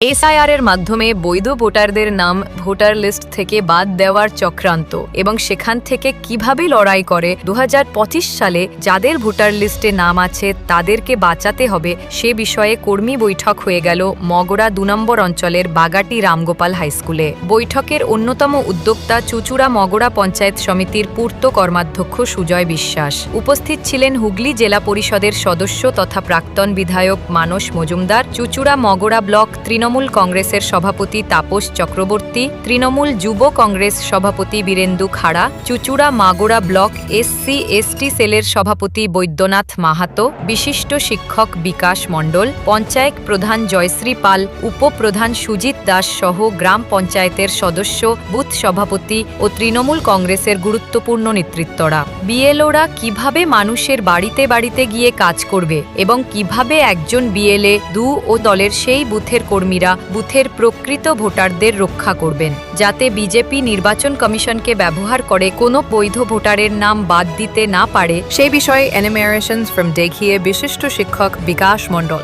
SIR এর মাধ্যমে বৈধ ভোটারদের নাম ভোটার লিস্ট থেকে বাদ দেওয়ার চক্রান্ত এবং সেখান থেকে কীভাবে লড়াই করে দুহাজার পঁচিশ সালে যাদের ভোটার লিস্টে নাম আছে তাদেরকে বাঁচাতে হবে সে বিষয়ে কর্মী বৈঠক হয়ে গেল মগরা দু নম্বর অঞ্চলের বাগাটি রামগোপাল হাইস্কুলে বৈঠকের অন্যতম উদ্যোক্তা চুচুড়া মগরা পঞ্চায়েত সমিতির পূর্ত কর্মাধ্যক্ষ সুজয় বিশ্বাস। উপস্থিত ছিলেন হুগলি জেলা পরিষদের সদস্য তথা প্রাক্তন বিধায়ক মানস মজুমদার। চুচুড়া মগরা ব্লক তৃণমূল কংগ্রেসের সভাপতি তাপস চক্রবর্তী, তৃণমূল যুব কংগ্রেস সভাপতি Birendu Khara, Chuchura Magora block SC ST সেলের সভাপতি বৈদ্যনাথ মাহাতো, বিশিষ্ট শিক্ষক বিকাশ মণ্ডল, পঞ্চায়েত প্রধান জয়শ্রী পাল, উপপ্রধান সুজিত দাস সহ গ্রাম পঞ্চায়েতের সদস্য, বুথ সভাপতি ও তৃণমূল কংগ্রেসের গুরুত্বপূর্ণ নেতৃত্বরা। বিএলওরা কীভাবে মানুষের বাড়িতে বাড়িতে গিয়ে কাজ করবে এবং কীভাবে একজন বিএলএ, দু ও দলের সেই বুথের কর্মীরা বুথের প্রকৃত ভোটারদের রক্ষা করবেন, যাতে বিজেপি নির্বাচন কমিশনকে ব্যবহার করে কোনো বৈধ ভোটারের নাম বাদ দিতে না পারে। সে বিষয়ে এনিমেরেশনস ফ্রম দেখিয়ে বিশিষ্ট শিক্ষক বিকাশ মণ্ডল।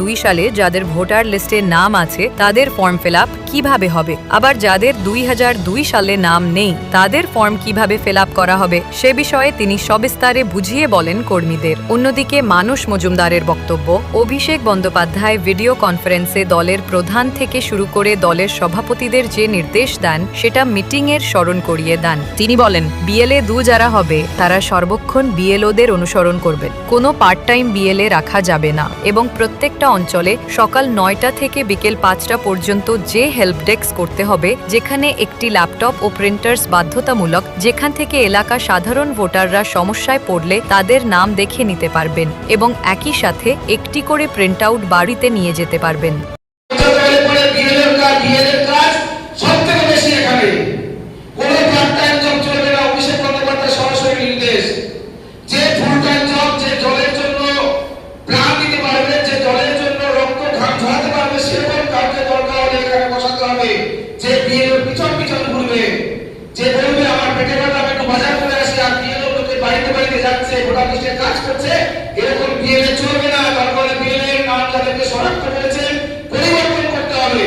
দুই সালে যাদের ভোটার লিস্টে নাম আছে, তাদের ফর্ম ফিল আপ কীভাবে হবে? আবার যাদের দুই দুই সালে নাম নেই, তাদের ফর্ম কীভাবে ফিল করা হবে? সে বিষয়ে তিনি সবিস্তারে বুঝিয়ে বলেন কর্মীদের। অন্যদিকে মানুষ মজুমদারের বক্তব্য, অভিষেক বন্দ্যোপাধ্যায় ভিডিও কনফারেন্সে দলের প্রধান থেকে শুরু করে দলের সভাপতিদের যে নির্দেশ দেন, সেটা মিটিংয়ের স্মরণ করিয়ে দেন। তিনি বলেন, বিএলএ দু যারা হবে, তারা সর্বক্ষণ বিএলওদের অনুসরণ করবেন কোনো পার্ট টাইম বিএলএ রাখা যাবে না। এবং প্রত্যেকটা অঞ্চলে সকাল নয়টা থেকে বিকেল পাঁচটা পর্যন্ত যে ডেস্ক করতে হবে, যেখানে একটি ল্যাপটপ ও প্রিন্টার্স বাধ্যতামূলক, যেখান থেকে এলাকা সাধারণ ভোটাররা সমস্যায় পড়লে তাদের নাম দেখে নিতে পারবেন এবং একই সাথে একটি করে প্রিন্ট আউট বাড়িতে নিয়ে যেতে পারবেন উচ্চতরের পরে বিএলের কাজ বিএলের কাজ সব থেকে বেশি এখানে কোন পার্ট টাইম জব চলবে না অভিষেক বন্দ্যোপাধ্যায় সরাসরি নির্দেশ যে ফুল টাইম জব যে জলের জন্য প্রাণ দিতে পারবে যে জলের জন্য রক্ত ঘাম ঝরাতে পারবে সেরকম কাউকে দরকার হলে এখানে বসাতে হবে যে বিএলের পিছন পিছন ঘুরবে যে বলবে আমার পেটে ব্যথা আমি একটু বাজার করে আসি আর বিএলও লোকে বাড়িতে যাচ্ছে ভোটার লিস্টে কাজ করছে, এরকম বিএলএ চলবে না তারপরে বিএলএ নাম শনাক্ত করেছে, পরিবর্তন করতে হবে।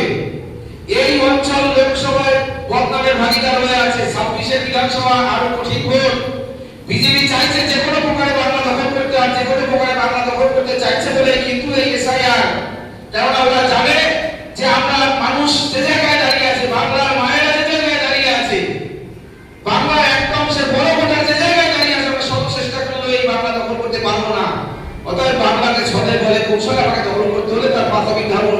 এই অঞ্চল লোকসভায় বদনামের ভাগিদার হয়ে আছে ছাব্বিশের বিধানসভা আরও কঠিন ভোট। বিজেপি চাইছে যে কোনো প্রকারে বাংলা দখল করতে, আর যে কোনো প্রকারে বাংলা দখল করতে চাইছে বলে কিন্তু এই এসআইআর। কেননা ওরা জানে যে আমরা মানুষ যে জায়গায় দাঁড়িয়ে আছে বাংলার মায়েরা যে জায়গায় দাঁড়িয়ে আছে বাংলা একটা অংশের বড় ভোটার যে জায়গায় দাঁড়িয়ে আছে আমরা সব চেষ্টা করলেও এই বাংলা দখল করতে পারব না অতএব বাংলাকে ছলে বলে কৌশলে আমাকে দখল করতে হলে তার প্রাথমিক ধারণ হলো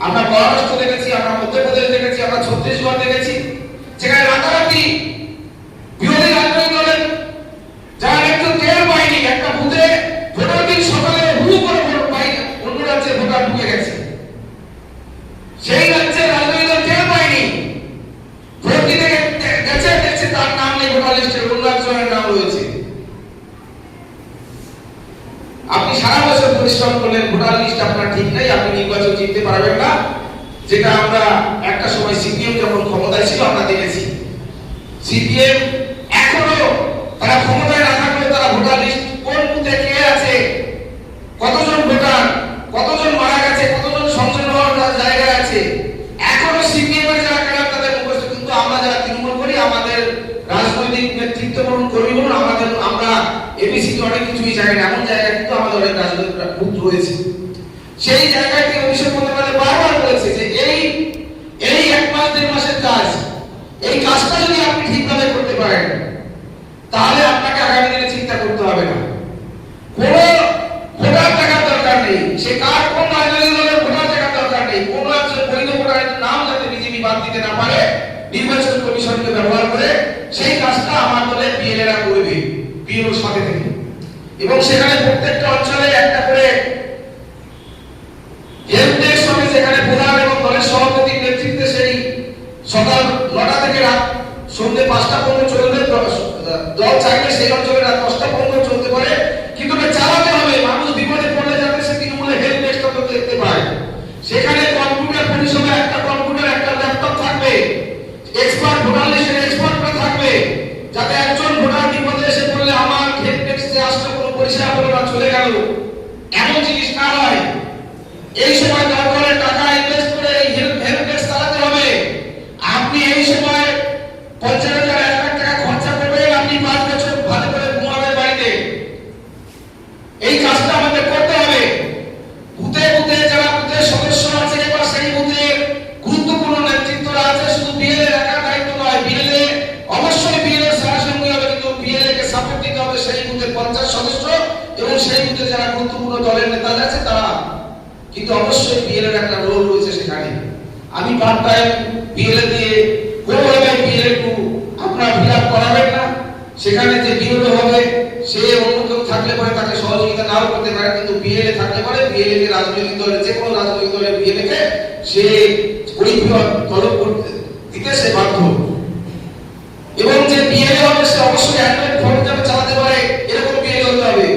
আমরা মহারাষ্ট্র দেখেছি, আমরা মধ্যপ্রদেশ দেখেছি, আমরা ছত্তিশগড় দেখেছি। সেখানে রাতারাতি বিরোধী রাজনৈতিক দলের যারা একটু টের পায়নি একটা বুথে ভোটার দিন সকালে হু করে ভোট পাই অন্য রাজ্যের ভোটার ঢুকে গেছে সেই রাজ্যের রাজনৈতিক দল টের পায়নি ভোট দিতে গে- গেছে দেখছে তার নাম নেই ভোটার লিস্টে অন্য একজনের নাম রয়েছে আপনি সারা বছর পরিশ্রম করলেন, ভোটার লিস্ট আপনার ঠিক নাই, আপনি নির্বাচন জিততে পারবেন না। যেটা আমরা একটা সময় সিপিএম যখন ক্ষমতায় ছিল, আমরা দেখেছি। সিপিএম এখনও তারা ক্ষমতায় না থাকলেও তারা ভোটার লিস্ট কোন বুথে কে আছে, কতজন ভোটার কতজন মারা গেছে কতজন সংশোধন হওয়ার তার জায়গায় আছে এখনও সিপিএম এর যারা ক্যাডার তাদের মুখস্থ কিন্তু আমরা যারা তৃণমূল করি আমাদের রাজনৈতিক নেতৃত্ব বলুন কর্মী বলুন আমাদের আমরা এবিসি অনেক কিছুই জানি না এমন জায়গায় কিন্তু আমাদের অনেক রাজনৈতিক বুথ রয়েছে। সেই জায়গাটি অভিষেক বন্দ্যোপাধ্যায় বারবার বলেছে যে এই এই এক মাস, দেড় মাসের কাজ, এই কাজটা যদি আপনি ঠিকভাবে করতে পারেন, তাহলে আপনাকে আগামী দিনে চিন্তা করতে হবে না। কোনো ভোটার টাকার দরকার নেই, সে কার কোন রাজনৈতিক দলের ভোটার টাকার দরকার নেই, কোন একজন বৈধ ভোটারের নাম যাতে বিজেপি বাদ দিতে না পারে, নির্বাচন কমিশনকে ব্যবহার করে সেই কাজটা আমার দলের বিএলএরা করবে বিএলওর সাথে থেকে এবং সেখানে প্রত্যেকটা অঞ্চলে একটা করে হেল্পের সঙ্গে সেখানে প্রধান এবং দলের সভাপতির নেতৃত্বে সেই সকাল নটা থেকে রাত সন্ধ্যে পাঁচটা পর্যন্ত চলবে। দল চাইলে সেই অঞ্চলে রাত দশটা পর্যন্ত চলতে পারে। কিন্তু চালাতে হবে। মানুষ বিপদে পড়লে যাতে সে তৃণমূলের হেল্প ডেস্কটা দেখতে পায়। সেখানে কম্পিউটার পরিষেবা, একটা কম্পিউটার একটা ল্যাপটপ থাকবে। এক্সপার্ট ভোটার লিস্টের এক্সপার্টরা থাকবে। যাতে একজন ভোটার বিপদে এসে পড়লে আমার হেল্প ডেস্কে আসলে হলো না চলে গেল। এমন জিনিস না হয়। এই সময় দরকারের টাকা ইনভেস্ট করে এই হেল্পডেস্ক চালাতে হবে। আপনি এই সময় পঞ্চাশ হাজার, এক লাখ টাকা খরচা করবেন, আপনি পাঁচ বছর ভালো করে ঘুমাবেন বাড়িতে এই কাজটা আমাদের করতে হবে বুথে বুথে যারা বুথের সদস্য আছে বা সেই বুথে গুরুত্বপূর্ণ নেতৃত্বরা আছে শুধু বিএলএ একা দায়িত্ব নয় বিএলএ অবশ্যই বিএলএ সারা সঙ্গে হবে কিন্তু বিএলএ কে সাপোর্ট দিতে হবে সেই বুথের পঞ্চায়েত সদস্য বুথে যারা গুরুত্বপূর্ণ দলের নেতারা আছে তারা, কিন্তু অবশ্যই বিএলএ একটা রোল রয়েছে সেখানে। আমি পার্ট টাইম বিএলএ দিয়ে কোনোভাবে বিএলএ টু আপনারা ফিল করাবেন না। সেখানে যে বিএলএ হবে, সে অন্য কেউ থাকলে পরে তাকে সহযোগিতা নাও করতে পারে, কিন্তু বিএলএ থাকলে পরে বিএলএ কে রাজনৈতিক দলের যে কোনো রাজনৈতিক দলের বিএলএ কে সে ওই তলব করতে দিতে সে বাধ্য। এবং যে বিএলএ হবে, সে অবশ্যই অ্যান্ড্রয়েড ফোন যাতে চালাতে পারে এরকম বিএলএ হতে হবে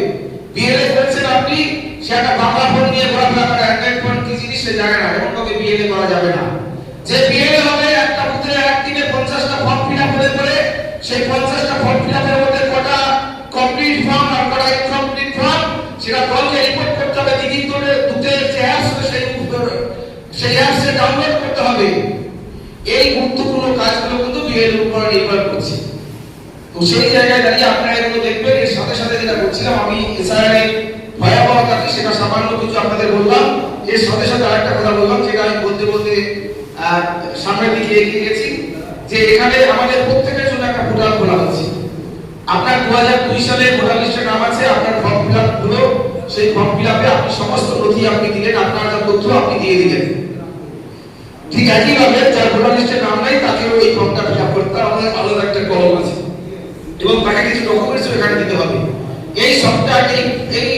বিএলএ করেছেন আপনি, সে একটা বাংলা ফোন নিয়ে ঘোরাফেরা করে অ্যান্ড্রয়েড ফোন কি জিনিস? সে জানে না, এমন কাউকে বিএলএ করা যাবে না। যে বিএলএ হবে, একটা বুথে একদিনে পঞ্চাশটা ফর্ম ফিল আপ করে করে সেই পঞ্চাশটা ফর্ম ফিল আপের মধ্যে কটা কমপ্লিট ফর্ম আর কটা ইনকমপ্লিট ফর্ম সেটা দলকে রিপোর্ট করতে হবে, দিদির দলে দুতে যে অ্যাপস সেই সেই অ্যাপসে ডাউনলোড করতে হবে। এই গুরুত্বপূর্ণ কাজগুলো কিন্তু বিএল উপর নির্ভর করছে। তো সেই জায়গায় দাঁড়িয়ে আপনারা এগুলো দেখবেন। এর সাথে সাথে যেটা বলছিলাম আমি এসআইআর এর ভয়াবহতা সেটা সামান্য কিছু আপনাদের বললাম। এর সাথে সাথে আরেকটা কথা বললাম, যেটা আমি বলতে বলতে সামনের দিকে এগিয়ে গেছি, যে এখানে আমাদের প্রত্যেকের জন্য একটা পোর্টাল খোলা হচ্ছে আপনার দু হাজার দুই সালে ভোটার লিস্টে নাম আছে, আপনার ফর্ম ফিল আপ হলো। সেই ফর্ম ফিল আপে আপনি সমস্ত নথি আপনি দিলেন, আপনার তথ্য আপনি দিয়ে দিলেন। ঠিক একইভাবে যার ভোটার লিস্টে নাম নাই তাকেও এই ফর্মটা ফিল আপ করতে হবে আমাদের আলাদা একটা কলম আছে কিছু ডকুমেন্টস এখানে দিতে হবে। এই সফটওয়্যার এই এই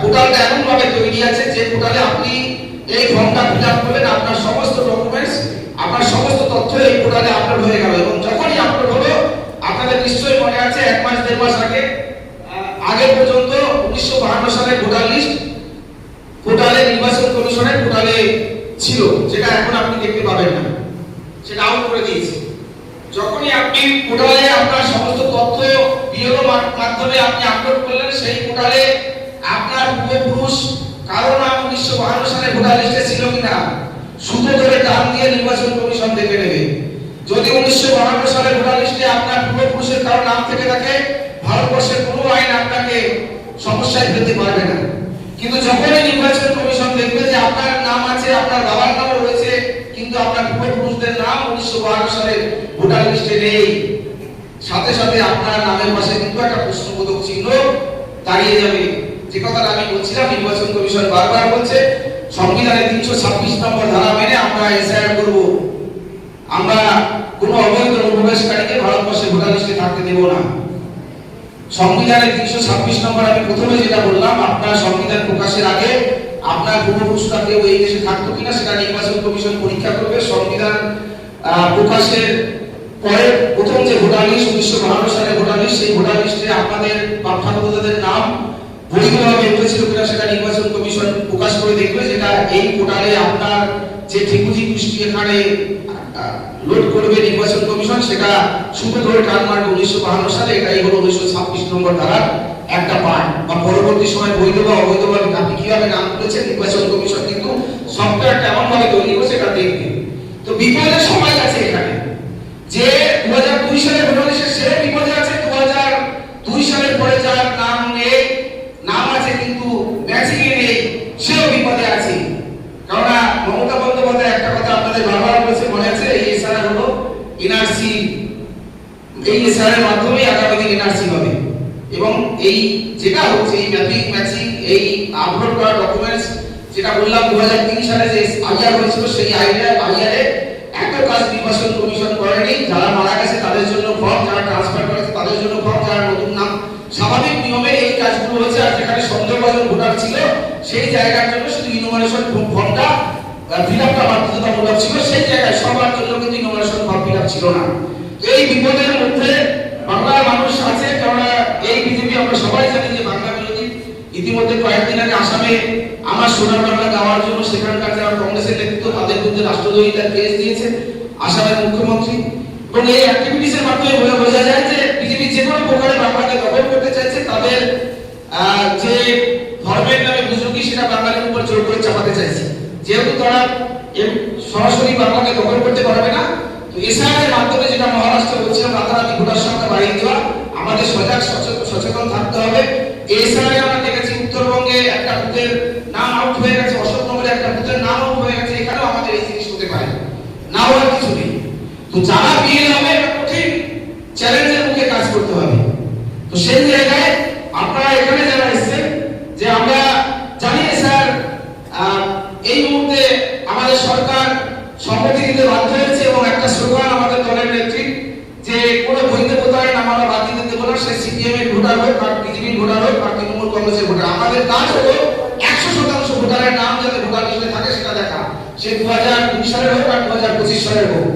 পোর্টালটা এমন ভাবে তৈরি আছে যে পোর্টালে আপনি এই ফর্মটা ফিল আপ করলেন, আপনার সমস্ত ডকুমেন্টস আপনার সমস্ত তথ্য এই পোর্টালে আপলোড হয়ে গেল এবং যখনই আপলোড হলো, আপনাদের নিশ্চয়ই মনে আছে, এক মাস, দেড় মাস আগে আগে পর্যন্ত উনিশশো বাহান্ন সালের ভোটার লিস্ট পোর্টালে নির্বাচন কমিশনের পোর্টালে ছিল, যেটা এখন আপনি দেখতে পাবেন না। সেটা আউট করে দিয়েছে। যখনই আপনি পোর্টালে আপনার সমস্ত তথ্য বিএলও মাধ্যমে আপনি আপলোড করলেন, সেই পোর্টালে আপনার পূর্বপুরুষ কারও নাম উনিশশো বাহান্ন সালে ভোটার লিস্টে ছিল কিনা শুধু ধরে টান দিয়ে নির্বাচন কমিশন দেখে নেবে। যদি উনিশশো বাহান্ন সালে ভোটার লিস্টে আপনার পূর্বপুরুষের কারও নাম থেকে থাকে, ভারতবর্ষের কোনো আইন আপনাকে সমস্যায় ফেলতে পারবে না। কিন্তু যখনই নির্বাচন কমিশন দেখবে যে আপনার নাম আছে, আপনার বাবার নামও রয়েছে, কিন্তু আপনার পূর্বপুরুষদের নাম উনিশশো বাহান্ন সালের ভোটার লিস্টে নেই। সাথে সাথে আপনার নামের পাশে কিন্তু একটা প্রশ্নবোধক চিহ্ন দাঁড়িয়ে যাবে। যে কথাটা আমি বলছিলাম, নির্বাচন কমিশন বারবার বলছে সংবিধানের তিনশো ছাব্বিশ নম্বর ধারা মেনে আমরা এসআইআর করব। আমরা কোনো অবৈধ অনুপ্রবেশকারীকে ভারতবর্ষে ভোটার লিস্টে থাকতে দেব না। সংবিধানের তিনশো ছাব্বিশ নম্বর আমি প্রথমে যেটা বললাম, আপনার সংবিধান প্রকাশের আগে আপনার পূর্বপুরুষরা কেউ এই দেশে থাকতো কিনা সেটা নির্বাচন কমিশন পরীক্ষা করবে। সংবিধান প্রকাশের পরে প্রথম যে ভোটার লিস্ট, উনিশশো বাহান্ন সালে ভোটার লিস্ট, সেই ভোটার লিস্টে আপনাদের প্রাপ্তাধিকারদের নাম বৈধভাবে উঠেছিল কিনা সেটা নির্বাচন কমিশন প্রকাশ করে দেখবে, যেটা এই পোর্টালে আপনার যে ঠিকুজি পুষ্টি এখানে লোড করবে নির্বাচন কমিশন, সেটা শুধু ধরে টান মারবে উনিশশো বাহান্ন সালে, এটাই হলো উনিশশো ছাব্বিশ নম্বর ধারার একটা পার্ট বা পরবর্তী সময় বৈধ বা অবৈধভাবে আপনি কীভাবে নাম তুলেছেন, নির্বাচন কমিশন কিন্তু সফটওয়্যারটা এমন ভাবে তৈরি করছে এটা দেখবে। তো বিপদের সময় আছে এখানে। যে দু হাজার দুই সালে লিস্টে সে বিপদে আছে দু হাজার দুই সালের পরে যার নাম নেই, নাম আছে কিন্তু ম্যাচিং এ নেই, সেও বিপদে আছে। কেননা মমতা বন্দ্যোপাধ্যায় একটা কথা আপনাদের বারবার বলেছে মনে আছে, এই এসআর হলো এনআরসি, এই এসআর মাধ্যমে আগামী দিন এনআরসি হবে। এবং এই যেটা হচ্ছে, এই ম্যাপিং ম্যাচিং এই আপলোড করা ডকুমেন্টস যেটা বললাম দু হাজার তিন সালে যে আইআর হয়েছিল, সেই আইআর আইআরে এত কাজ নির্বাচন কমিশন করেনি, যারা মারা গেছে তাদের জন্য ফর্ম যারা ট্রান্সফার করেছে তাদের জন্য ফর্ম যারা নতুন নাম, স্বাভাবিক নিয়মে এই কাজগুলো হয়েছে। আর যেখানে সন্দেহভাজন ভোটার ছিল, সেই জায়গার জন্য শুধু ইনোমিনেশন ফর্মটা ফিল আপটা বাধ্যতামূলক ছিল। সেই জায়গায় সবার জন্য কিন্তু ইনোমিনেশন ফর্ম ফিল ছিল না। এই বিপদের মধ্যে বাংলার মানুষ আছে, কেননা এই বিজেপি আমরা সবাই জানি যে বাংলা বিরোধী ইতিমধ্যে কয়েকদিন আগে আসামে আমার সোনার বাংলা গাওয়ার জন্য সেখানকার যারা কংগ্রেসের নেতৃত্ব, তাদের বিরুদ্ধে রাষ্ট্রদ্রোহিতার কেস দিয়েছে আসামের মুখ্যমন্ত্রী। এবং এই অ্যাক্টিভিটিসের মাধ্যমে বোঝা যায় যে বিজেপি যে কোনো প্রকারে বাংলাকে দখল করতে চাইছে, তাদের যে ধর্মের নামে বুঝুকি সেটা বাঙালির উপর জোর করে চাপাতে চাইছে। যেহেতু তারা সরাসরি বাংলাকে দখল করতে পারবে না, তো এসআইআর মাধ্যমে যেটা মহারাষ্ট্র বলছিলাম রাতারাতি ভোটার সংখ্যা বাড়িয়ে দেওয়া। আমাদের সজাগ সচেতন থাকতে হবে। এসআইআর আমরা দেখেছি উত্তরবঙ্গে একটা বুথের নাম আউট হয়ে গেছে অশোকনগরে একটা বুথের নাম আউট হয়ে গেছে এখানেও আমাদের এই জিনিস হতে পারে না হওয়ার কিছু নেই তো যারা বিয়ে হবে কঠিন। চ্যালেঞ্জের মুখে কাজ করতে হবে। তো সেই জায়গায় আপনারা এখানে যারা এসেছেন, যে আমরা জানি স্যার এই মুহূর্তে আমাদের সরকার সম্মতি দিতে বাধ্য হয়েছে এবং একটা স্লোগান আমাদের দলের নেত্রী, যে কোনো বৈধ প্রতারণ আমরা বাদ দিতে দেবো না সে সিপিএম এর ভোটার হোক বা বিজেপির ভোটার হোক বা তৃণমূল কংগ্রেসের ভোটার। আমাদের কাজ হলো একশো শতাংশ ভোটারের নাম যাতে ভোটার লিস্টে থাকে, সেটা দেখা। সে দু হাজার দুই সালের হোক আর দু হাজার পঁচিশ সালের হোক।